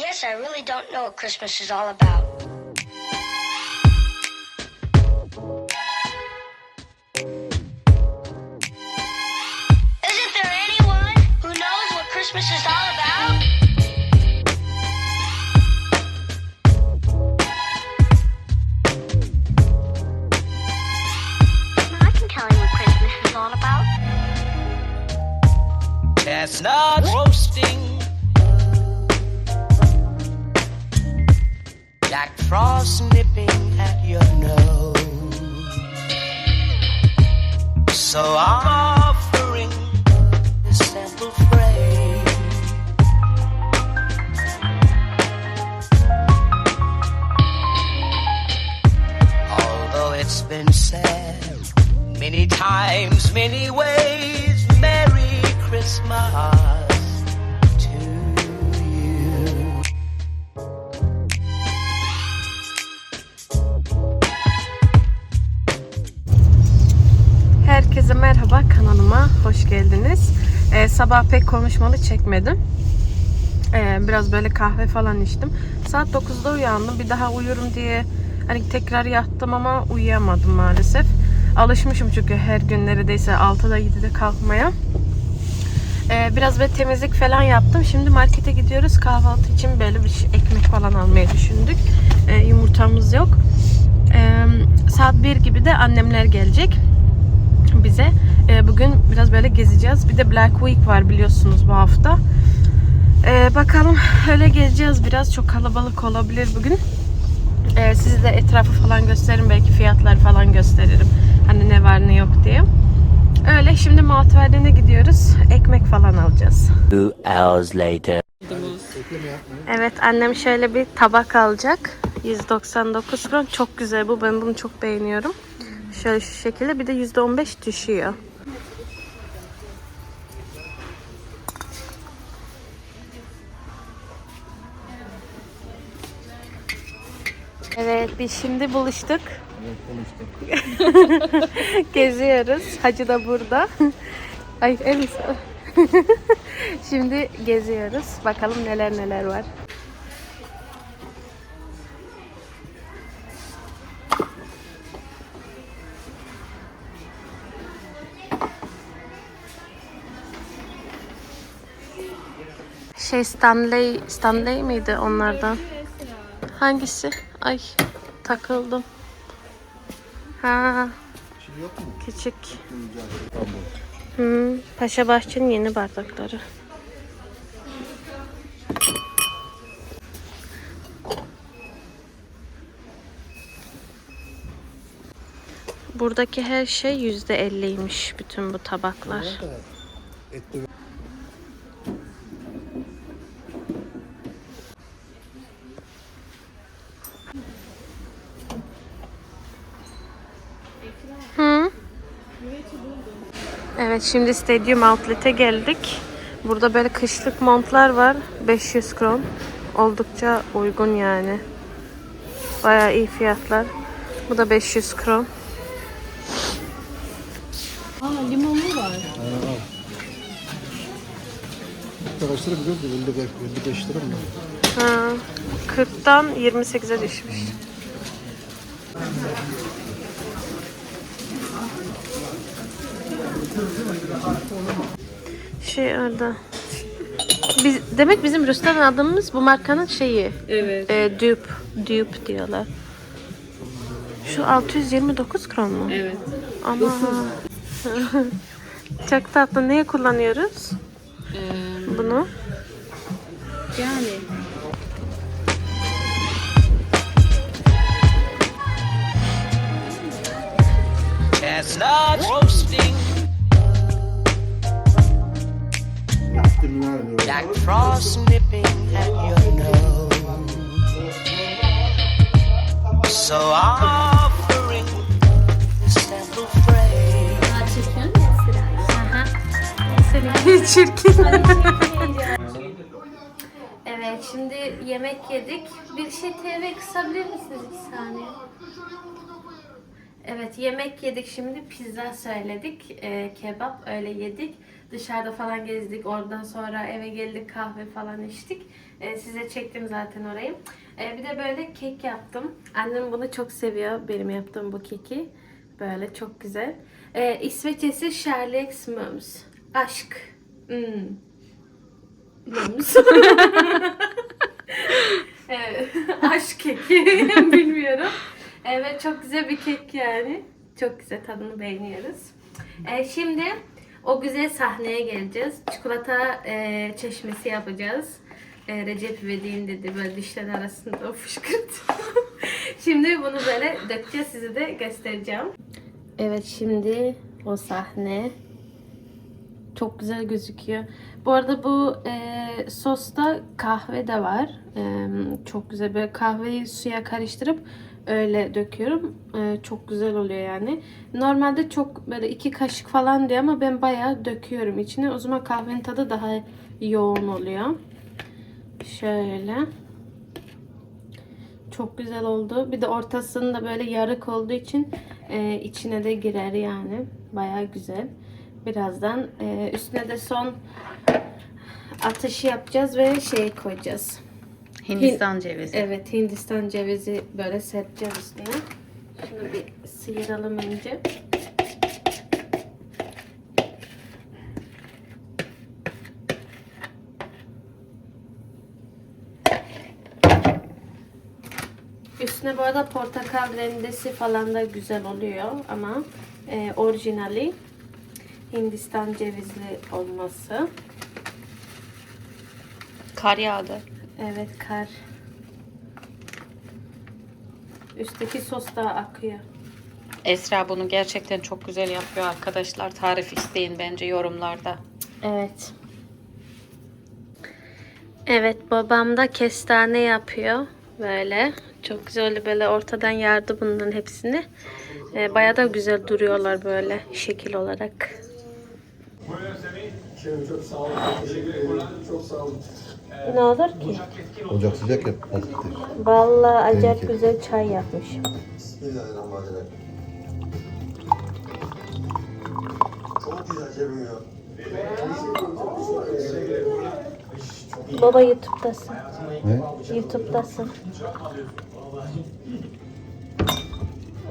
guess I really don't know what Christmas is all about. Isn't there anyone who knows what Christmas is all about? I can tell you what Christmas is all about. Chestnuts Frost nipping at your nose. So I'm sabah pek konuşmalı çekmedim. Ee, biraz böyle kahve falan içtim. Saat 9'da uyandım. Bir daha uyurum diye hani tekrar yattım ama uyuyamadım maalesef. Alışmışım çünkü her gün neredeyse 6'da 7'de kalkmaya. Ee, biraz böyle temizlik falan yaptım. Şimdi markete gidiyoruz. Kahvaltı için böyle bir şey- ekmek falan almayı düşündük. Ee, yumurtamız yok. Ee, saat 1 gibi de annemler gelecek bize. Ee, bugün biraz böyle gezeceğiz. Bir de Black Week var biliyorsunuz bu hafta. Ee, bakalım öyle gezeceğiz biraz. Çok kalabalık olabilir bugün. Ee, size de etrafı falan gösteririm. Belki fiyatları falan gösteririm. Hani ne var ne yok diye. Öyle şimdi Muatverden'e gidiyoruz. Ekmek falan alacağız. Two hours later. Evet annem şöyle bir tabak alacak. 199 kron. Çok güzel bu. Ben bunu çok beğeniyorum. Şöyle şu şekilde. Bir de %15 düşüyor. Biz şimdi buluştuk. Geziyoruz. Hacı da burada. Ay Elisa. Şimdi geziyoruz. Bakalım neler neler var. Şey Stanley, Stanley miydi onlardan? Hangisi? Ay takıldım. Ha. Küçük. Hmm, Paşa Bahçe'nin yeni bardakları. Buradaki her şey yüzde elliymiş bütün bu tabaklar. Hı? Evet şimdi Stadium Outlet'e geldik. Burada böyle kışlık montlar var. 500 kron. Oldukça uygun yani. Bayağı iyi fiyatlar. Bu da 500 kron. Arkadaşlar biliyor musun? 55, 55 lira mı? Ha, 40'tan 28'e düşmüş. Şey orada. Biz, demek bizim restoran adımız bu markanın şeyi. Evet. E, dupe. Dupe diyorlar. Şu 629 kron mu? Evet. Ama çok tatlı. Neye kullanıyoruz Ee, bunu? yani Chestnuts roasting. Jack Frost nipping at your nose. So I'm offering this simple phrase. Çirkin. evet şimdi yemek yedik. Bir şey TV kısabilir misiniz bir saniye? Evet yemek yedik şimdi pizza söyledik Ee, kebap öyle yedik dışarıda falan gezdik oradan sonra eve geldik kahve falan içtik Ee, size çektim zaten orayı Ee, bir de böyle kek yaptım annem bunu çok seviyor benim yaptığım bu keki böyle çok güzel ee, İsveççesi Kärleksmums aşk hmm. Musun? Evet. Aşk keki. Bilmiyorum. Evet çok güzel bir kek yani. Çok güzel tadını beğeniyoruz. Ee, şimdi o güzel sahneye geleceğiz. Çikolata e, çeşmesi yapacağız. E, Recep İvedik'in dedi böyle dişler arasında o fışkırtı. şimdi bunu böyle dökeceğiz size de göstereceğim. Evet şimdi o sahne. Çok güzel gözüküyor. Bu arada bu e, sosta kahve de var. E, çok güzel. Böyle kahveyi suya karıştırıp öyle döküyorum. E, çok güzel oluyor yani. Normalde çok böyle iki kaşık falan diyor ama ben bayağı döküyorum içine. O zaman kahvenin tadı daha yoğun oluyor. Şöyle. Çok güzel oldu. Bir de ortasında böyle yarık olduğu için e, içine de girer yani. Bayağı güzel. Birazdan e, üstüne de son ateşi yapacağız ve şey koyacağız. Hindistan cevizi. Evet Hindistan cevizi böyle serpeceğiz üstüne. Şunu bir sıyıralım önce. Üstüne bu arada portakal rendesi falan da güzel oluyor ama e, orijinali Hindistan cevizli olması. Kar yağdı. Evet kar. Üstteki sos da akıyor. Esra bunu gerçekten çok güzel yapıyor arkadaşlar. Tarif isteyin bence yorumlarda. Evet. Evet babam da kestane yapıyor. Böyle. Çok güzel böyle ortadan yardı bunların hepsini. Ee, bayağı da güzel duruyorlar böyle şekil olarak. Çok sağ olun. Teşekkür ederim. Çok sağ olun. Ne olur ki? Ocak sıcak ya hafiftir. Vallahi acayip Peki. güzel çay yapmış. Bismillahirrahmanirrahim. Çok güzel ya. Baba YouTube'dasın. Ne? YouTube'dasın.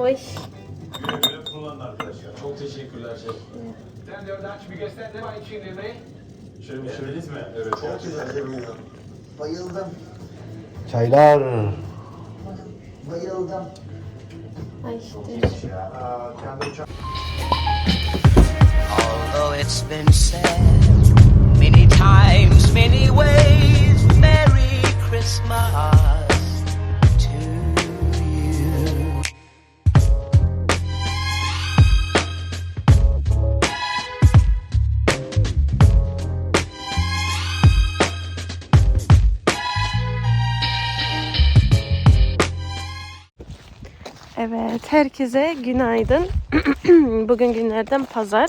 Oy. Çok teşekkürler şef. Sen de oradan bir göster ne var içinde ne? Şöyle bir şöyleniz mi? Evet. Çok güzel ya. Bayıldım. Çaylar. Bayıldım. Ay işte. Although it's been said many times, many ways, Merry Christmas Evet, herkese günaydın. Bugün günlerden pazar.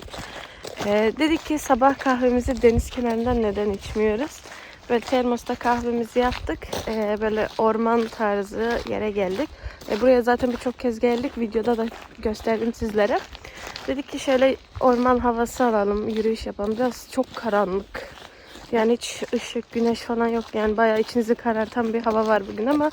Ee, dedik ki sabah kahvemizi deniz kenarından neden içmiyoruz? Böyle termosta kahvemizi yaptık. Ee, böyle orman tarzı yere geldik. Ee, buraya zaten birçok kez geldik. Videoda da gösterdim sizlere. Dedik ki şöyle orman havası alalım, yürüyüş yapalım. Biraz çok karanlık. Yani hiç ışık, güneş falan yok. Yani bayağı içinizi karartan bir hava var bugün ama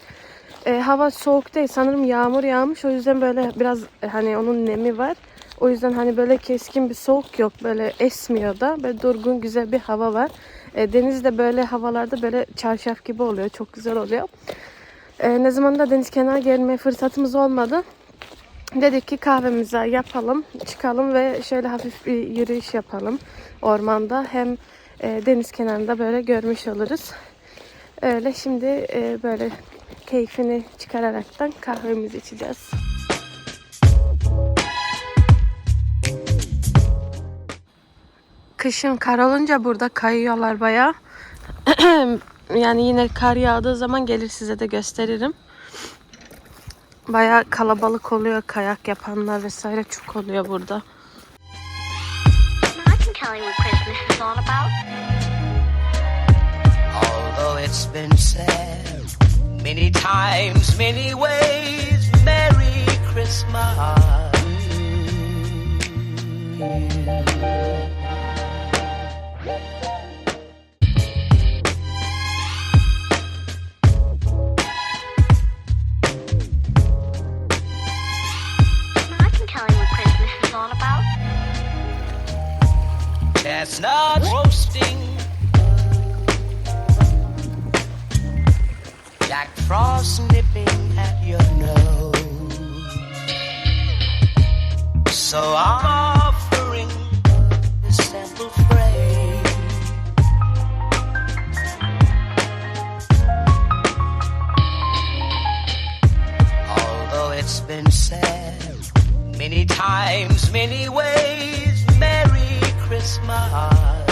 e, hava soğuk değil. Sanırım yağmur yağmış. O yüzden böyle biraz e, hani onun nemi var. O yüzden hani böyle keskin bir soğuk yok. Böyle esmiyor da. Böyle durgun güzel bir hava var. E, deniz de böyle havalarda böyle çarşaf gibi oluyor. Çok güzel oluyor. E, ne zaman da deniz kenarı gelme fırsatımız olmadı. Dedik ki kahvemizi yapalım, çıkalım ve şöyle hafif bir yürüyüş yapalım ormanda. Hem e, deniz kenarında böyle görmüş oluruz. Öyle şimdi e, böyle keyfini çıkararaktan kahvemizi içeceğiz. Kışın kar olunca burada kayıyorlar bayağı. yani yine kar yağdığı zaman gelir size de gösteririm. Bayağı kalabalık oluyor kayak yapanlar vesaire çok oluyor burada. Although it's been said many times, many ways, Merry Christmas it's been said many times, many ways, Merry Christmas.